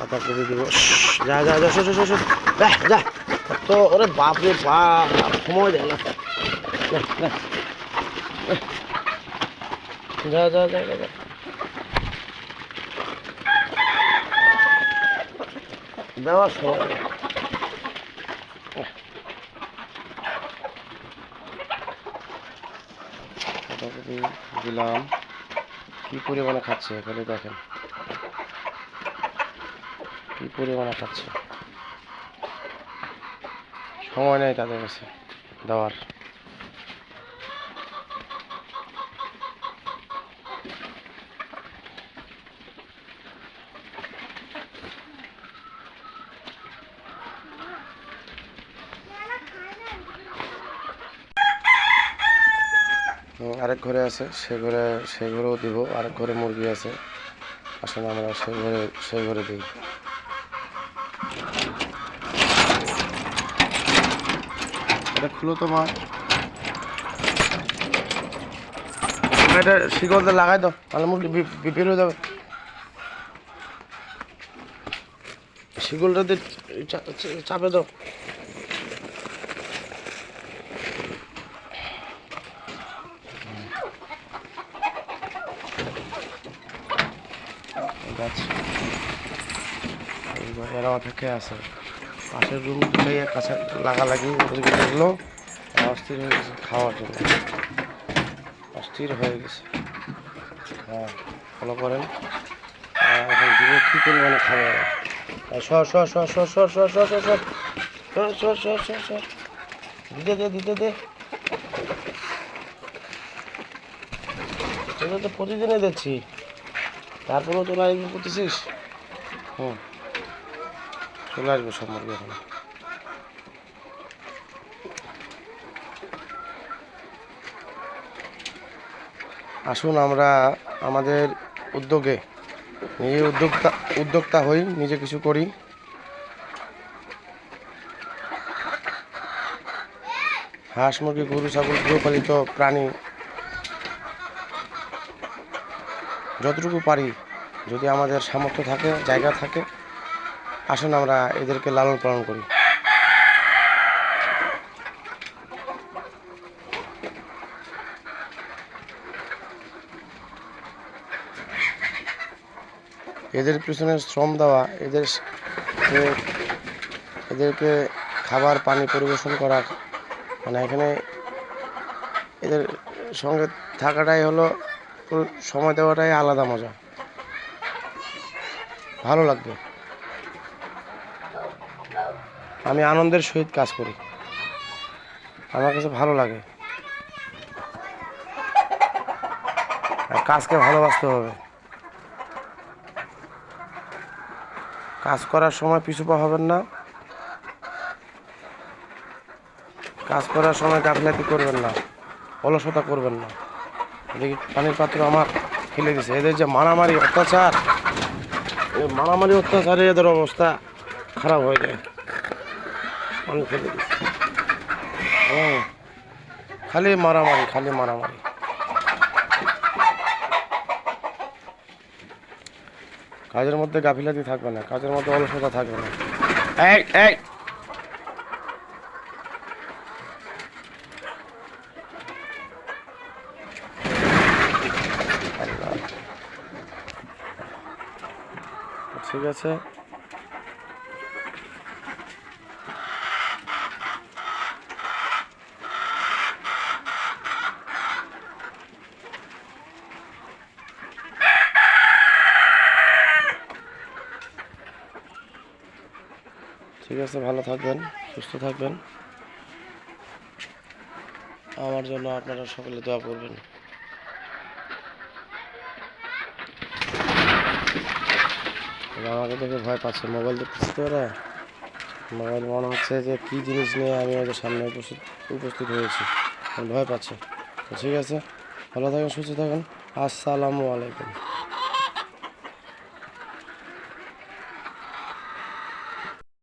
পাতাকপি দিব যা যা যা শো শো শো যা তো ওরে বাপ রে বাপ সময় দেয় না যা, যা। যা যা যা যা, যা সময় দিলাম কি পরিমাণে খাচ্ছে এখানে দেখেন কি পরিমাণে খাচ্ছে সময় নেই তাদের কাছে দেওয়ার। আরেক ঘরে আছে, সে ঘরে, সে ঘরেও দিব, আরেক ঘরে মুরগি আছে। আসলে আমরা সে ঘরে সে ঘরে দিই। এটা খুলো তো মা এটা শিকল দিয়ে লাগাই দাও, তাহলে মুরগি বি- বি- বের হয়ে যাবে। শিকলটা দিয়ে চাপে দাও। গাছ এরা থেকে আছে। পাশের রুম থেকে কাছে লাগালাগি ওদেরকে অস্থির হয়ে গেছে খাওয়ার জন্য অস্থির হয়ে গেছে হ্যাঁ ফলো করেন এখন দিব কী পরিমাণে সর সর সর সর সর সর সর সর সর সর সর সর সর দিতে দে দিতে দে এটা তো প্রতিদিনে দিচ্ছি তারপরেও তোরা এগুলো করতেছিস হুম চলে আসবে সব মুরগি এখন। আসুন আমরা আমাদের উদ্যোগে নিজে উদ্যোক্তা উদ্যোক্তা হই, নিজে কিছু করি। হাঁস মুরগি, গরু, ছাগল, গৃহপালিত প্রাণী, যতটুকু পারি, যদি আমাদের সামর্থ্য থাকে, জায়গা থাকে আসুন, আমরা এদেরকে লালন পালন করি। এদের পিছনে শ্রম দেওয়া, এদের এদেরকে খাবার, পানি পরিবেশন করা মানে এখানে এদের সঙ্গে থাকাটাই হলো সময় দেওয়াটাই আলাদা মজা। ভালো লাগবে। আমি আনন্দের সহিত কাজ করি। আমার কাছে ভালো লাগে। আর কাজকে ভালোবাসতে হবে। কাজ করার সময় পিছু পা হবেন না। কাজ করার সময় গাফিলাতি করবেন না। অলসতা করবেন না। দেখি পানির পাত্র আমার ফেলে দিছে। এদের যে মারামারি অত্যাচার, এই মারামারি অত্যাচারে এদের অবস্থা খারাপ হয়ে যায়। পানি ফেলে দিছে হুম খালি মারামারি খালি মারামারি। কাজের মধ্যে গাফিলাতি থাকবে না, কাজের মধ্যে অলসতা থাকবে না। এই! আল্লাহ। ঠিক আছে। ঠিক আছে, ভালো থাকবেন, সুস্থ থাকবেন। আমার জন্য আপনারা সকলে দোয়া করবেন। আমাকে দেখে ভয় পাচ্ছে। মোবাইল দেখতেছি তো ওরা? মোবাইল মনে হচ্ছে যে কী জিনিস নিয়ে আমি ওদের সামনে উপস্থিত উপস্থিত হয়েছি। ভয় পাচ্ছে। তো ঠিক আছে, ভালো থাকেন, সুস্থ থাকেন। আসসালামু আলাইকুম।